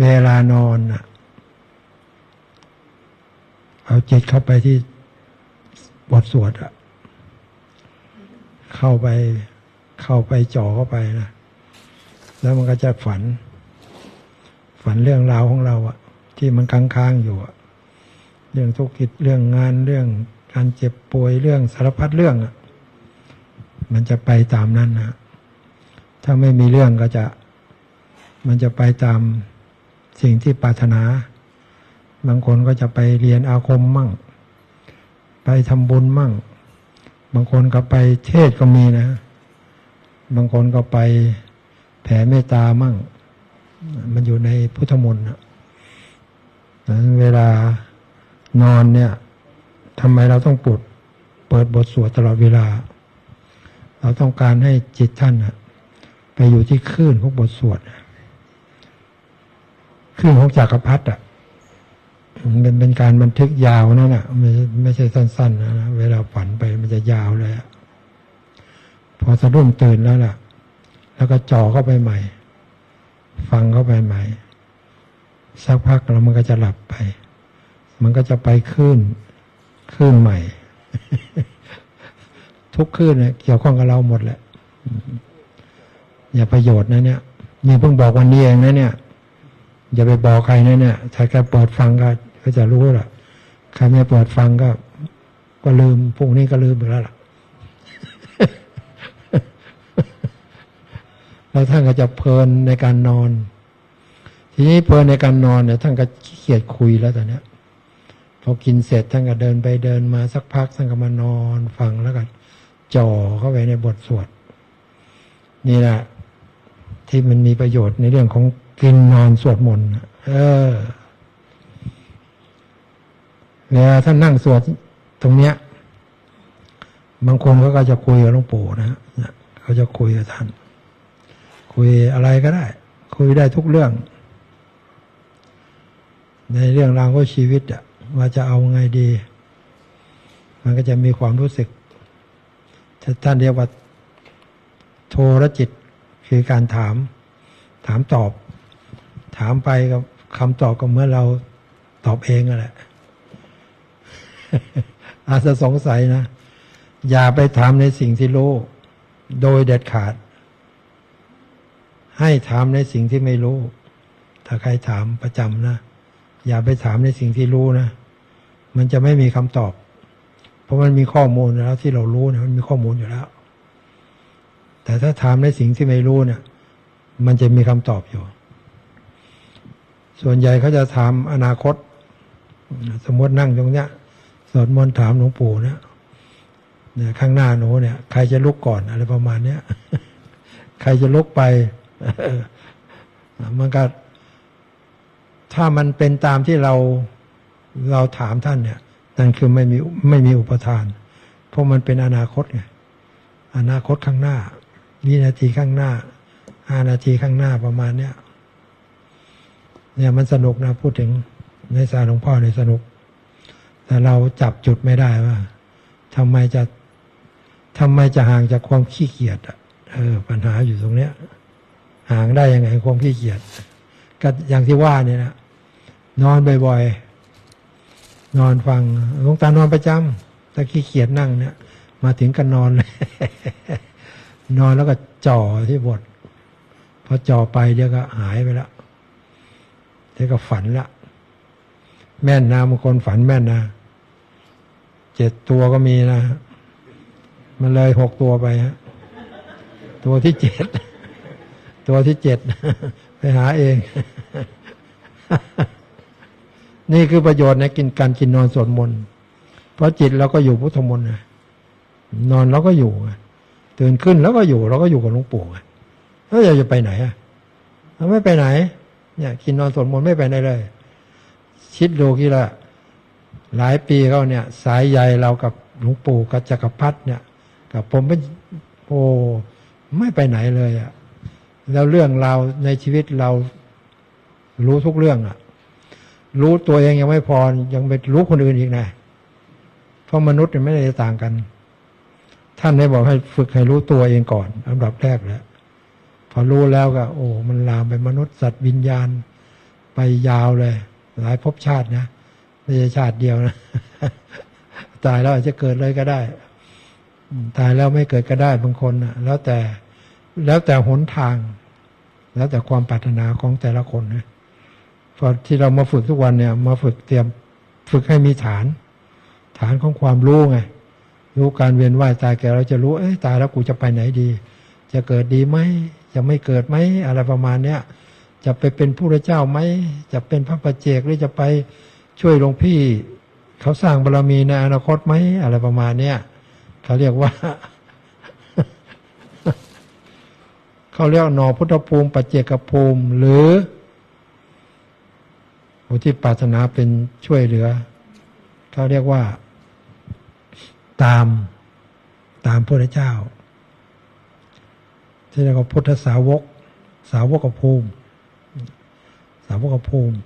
เวลานอนเอาจิตเข้าไปที่บทสวดอะเข้าไปเข้าไปจ่อเข้าไปนะแล้วมันก็จะฝัน ฝันเรื่องราวของเราอะที่มันค้างๆอยู่อะเรื่องธุรกิจเรื่องงานเรื่องการเจ็บป่วยเรื่องสารพัดเรื่องอะมันจะไปตามนั้นนะถ้าไม่มีเรื่องก็จะ มันจะไปตาม สิ่งที่ปรารถนา บางคนก็จะไปเรียนอาคมมั่ง ไปทำบุญมั่ง บางคนก็ไปเทศก็มีนะ บางคนก็ไปแผ่เมตตามั่ง มันอยู่ในพุทธมนต์นะนั้นเวลานอนเนี่ยทำไมเราต้องปุดเปิดบทสวดตลอดเวลา เราต้องการให้จิตท่านนะไปอยู่ที่คลื่นของบทสวดนะคลื่นของจักรพรรดิอะมันเป็นการบันทึกยาวนั่นแหะไม่ไม่ใช่สั้นๆนะนะเวลาฝันไปมันจะยาวเลยอะพอสะดุ้งตื่นแล้วล่ะ แล้วก็จ่อเข้าไปใหม่ ฟังเข้าไปใหม่ สักพักแล้วมันก็จะหลับไป มันก็จะไปขึ้นขึ้นใหม่ ทุกขึ้นเนี่ยเกี่ยวข้องกับเราหมดแหละอย่าประโยชน์นะเนี่ยนี่เพิ่งบอกวันนี้เองนะเนี่ย อย่าไปบอกใครนะเนี่ยถ้าแกเปิดฟังก็ก็จะรู้แหละใครไม่เปิดฟังก็ ก็ลืมพรุ่งนี้ก็ลืมไปแล้วล่ะแล้วท่านก็จะเพลินในการนอน ทีนี้เพลินในการนอนเนี่ยท่านก็ขี้เกียจคุยแล้วตอนเนี้ยพอกินเสร็จท่านก็เดินไปเดินมาสักพักท่านก็มานอนฟังแล้วก็จ่อเข้าไปในบทสวด นี่แหละที่มันมีประโยชน์ในเรื่องของ กินนอนสวดมนต์เออเวลาท่านนั่งสวดตรงเนี้ย บางคนเขาก็จะคุยกับหลวงปู่นะเนี่ยเขาจะคุยกับท่าน คุยอะไรก็ได้ คุยได้ทุกเรื่อง ในเรื่องราวของชีวิตอะว่าจะเอาไงดี มันก็จะมีความรู้สึกถ้าท่านเรียกว่า โทรจิตคือการถาม ถามตอบ ถามไปกับคำตอบก็เหมื่อนเราตอบเองนั่นแหละอาจจะสงสัยนะ อย่าไปถามในสิ่งที่รู้ โดยเด็ดขาด ให้ถามในสิ่งที่ไม่รู้ ถ้าใครถามประจำนะ อย่าไปถามในสิ่งที่รู้นะ มันจะไม่มีคำตอบ เพราะมันมีข้อมูลแล้วที่เรารู้นี่ยมันมีข้อมูลอยู่แล้ว แต่ถ้าถามในสิ่งที่ไม่รู้เนี่ย มันจะมีคำตอบอยู่ ส่วนใหญ่เขาจะถามอนาคต สมมตินั่งตรงเนี้ยสวดมนต์ถามหลวงปู่เนี่ยเนี่ยข้างหน้าหนูเนี่ย ใครจะลุกก่อนอะไรประมาณเนี้ยใครจะลุกไปมันก็ ถ้ามันเป็นตามที่เราเราถามท่านเนี่ย นั่นคือไม่มีไม่มีอุปทาน เพราะมันเป็นอนาคตไงอนาคตข้างหน้าวินาทีข้างหน้าห้านาทีข้างหน้าประมาณเนี้ย เนี่ยมันสนุกนะพูดถึงในสายหลวงพ่อในยสนุก แต่เราจับจุดไม่ได้ว่าทำไมจะทำไมจะห่างจากความขี้เกียจอะเออปัญหาอยู่ตรงเนี้ย ห่างได้ยังไงความขี้เกียจก็อย่างที่ว่าเนี่ยนะนอนบ่อยๆนอนฟังหลวงตานอนประจำถ้าขี้เกียจนั่งเนี่ย มาถึงก็นอนเลยนอนแล้วก็จ่อที่บทพอจ่อไปเดี๋ยวก็หายไปและ เดี๋ยวก็ฝันละ แม่นนะบางคนฝันแม่นนะเจ็ดตัวก็มีนะ มันเลยหกตัวไปฮะตัวที่เจ็ดตัวที่เจ็ดไปหาเอง นี่คือประโยชน์ในกินการกินนอนสวดมนต์เพราะจิตเราก็อยู่พุทธมนต์นะนอนเราก็อยู่ตื่นขึ้นแล้วก็อยู่ เราก็อยู่กับหลวงปู่แล้วเราจะไปไหนอะเราไม่ไปไหน เนี่ยกินนอนสวดมนต์ไม่ไปไหนเลย คิดดูกี่ละหลายปีเขาเนี่ย สายใยเรากับหลวงปู่กับจักรพรรดิเนี่ย กับผมเป็นโอ้ไม่ไปไหนเลยอะ่ะแล้วเรื่องเราในชีวิตเรารู้ทุกเรื่องอะ่ะรู้ตัวเองยังไม่พอยังไปรู้คนอื่นอีกนะเพราะมนุษย์เนี่ยไม่ได้ต่างกัน ท่านได้บอกให้ฝึกให้รู้ตัวเองก่อนอันดับแรกแล้ว พอรู้แล้วก็ โอ้ มันลามไปมนุษย์สัตว์วิญญาณ ไปยาวเลย หลายภพชาตินะไม่ใช่ชาติเดียวนะตายแล้วอาจจะเกิดเลยก็ได้ ตายแล้วไม่เกิดก็ได้บางคนนะแล้วแต่แล้วแต่หนทาง แล้วแต่ความปรารถนาของแต่ละคนนะพอที่เรามาฝึกทุกวันเนี่ย มาฝึกเตรียมฝึกให้มีฐาน ฐานของความรู้ไงรู้การเวียนว่ายตายแก่เราจะรู้เอ้ยตายแล้วกูจะไปไหนดี จะเกิดดีไหม จะไม่เกิดไหมอะไรประมาณเนี้ยจะไปเป็นผู้ระเจ้าไหมจะเป็นพระประเจกหรือจะไปช่วยหลวงพี่ เขาสร้างบารมีในอนาคตไหมอะไรประมาณเนี้ยเขาเรียกว่า เขาเรียกหนอพุทธภูมิปัจเจกภูมิ หรือผู้ที่ปรารถนาเป็นช่วยเหลือ เขาเรียกว่า ตามตามพระเจ้า ที่เรียกว่าพุทธสาวก สาวกภูมิ สาวกภูมิ